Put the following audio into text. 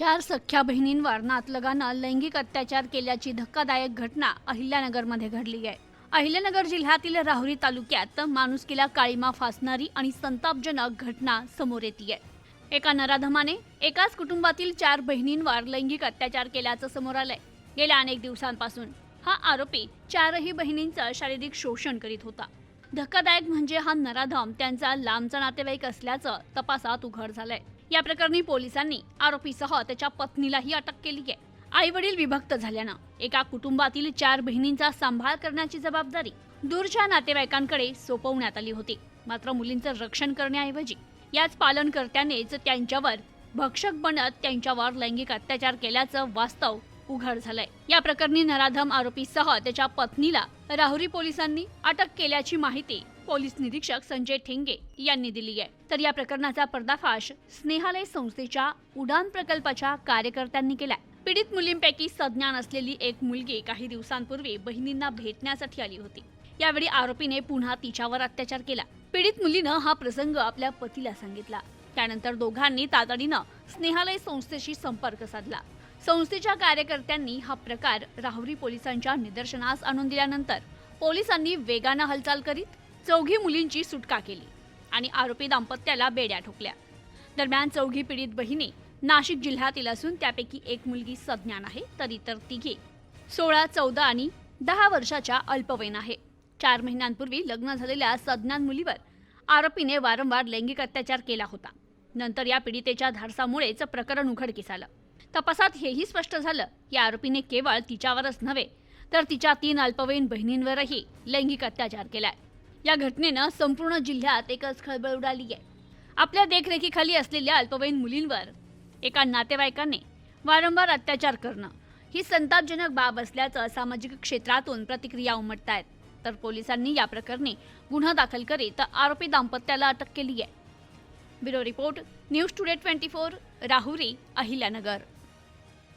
चार सख्ख्या बहिणींवर नातलगानं लैंगिक अत्याचार केल्याची धक्कादायक घटना अहिल्यानगरमध्ये घडली आहे. अहिल्यानगर जिल्ह्यातील राहुरी तालुक्यात माणुसकीला काळीमा फासणारी आणि संतापजनक घटना समोर येते एका नराधमाने एकाच कुटुंबातील चार बहिणींवर लैंगिक अत्याचार केल्याचं समोर आलंय. गेल्या अनेक दिवसांपासून हा आरोपी चारही बहिणींचं शारीरिक शोषण करीत होता. धक्कादायक म्हणजे हा नराधम त्यांचा लांबचा नातेवाईक असल्याचं तपासात उघड झालंय. या प्रकरणी पोलिसांनी आरोपीसह त्याच्या पत्नीलाही अटक केली आहे. आई वडील विभक्त झाल्यानं एका कुटुंबातील चार बहिणींचा सांभाळ करण्याची जबाबदारी दूरच्या नातेवाईकांकडे सोपवण्यात आली होती. मात्र मुलींचं रक्षण करण्याऐवजी याच पालनकर्त्यानेच त्यांच्यावर भक्षक बनत त्यांच्यावर लैंगिक अत्याचार केल्याचं वास्तव उघड झालंय. या प्रकरणी नराधम आरोपीसह त्याच्या पत्नीला राहुरी पोलिसांनी अटक केल्याची माहिती पोलीस निरीक्षक संजय ठेंगे यांनी दिली आहे. तर या प्रकरणाचा पर्दाफाश स्नेहालय संस्थेच्या उडान प्रकल्पाच्या कार्यकर्त्यांनी केलाय. पीडित मुलींपैकी सज्ञान असलेली एक मुलगी काही दिवसांपूर्वी बहिणींना भेटण्यासाठी आली होती. यावेळी आरोपीने पुन्हा तिच्यावर अत्याचार केला. पीडित मुलीनं हा प्रसंग आपल्या पतीला सांगितला. त्यानंतर दोघांनी तातडीनं स्नेहालय संस्थेशी संपर्क साधला. संस्थेच्या कार्यकर्त्यांनी हा प्रकार राहुरी पोलिसांच्या निदर्शनास आणून दिल्यानंतर पोलिसांनी वेगानं हालचाल करीत चौघी मुलींची सुटका केली आणि आरोपी दाम्पत्याला बेड्या ठोकल्या. दरम्यान चौघी पीडित बहिणी नाशिक जिल्ह्यातील असून त्यापैकी एक मुलगी सज्ञान आहे तर इतर तिघे. सोळा चौदा आणि दहा वर्षाच्या अल्पवयीन आहे. चार महिन्यांपूर्वी लग्न झालेल्या सज्ञान मुलीवर आरोपीने वारंवार लैंगिक अत्याचार केला होता. नंतर या पीडितेच्या धाडसामुळेच प्रकरण उघडकीस आलं. तपासात हेही स्पष्ट झालं की आरोपीने केवळ तिच्यावरच नव्हे तर तिच्या तीन अल्पवयीन बहिणींवरही लैंगिक अत्याचार केलाय. या घटनेनं संपूर्ण जिल्ह्यात एकच खळबळ उडाली आहे. आपल्या देखरेखीखाली असलेल्या अल्पवयीन मुलींवर एका नातेवाईकाने वारंवार अत्याचार करणं ही संतापजनक बाब असल्याचं सामाजिक क्षेत्रातून प्रतिक्रिया उमटत आहेत तर पोलिसांनी या प्रकरणी गुन्हा दाखल करीत आरोपी दाम्पत्याला अटक केली आहे bureau report news today twenty four Rahuri Ahilyanagar.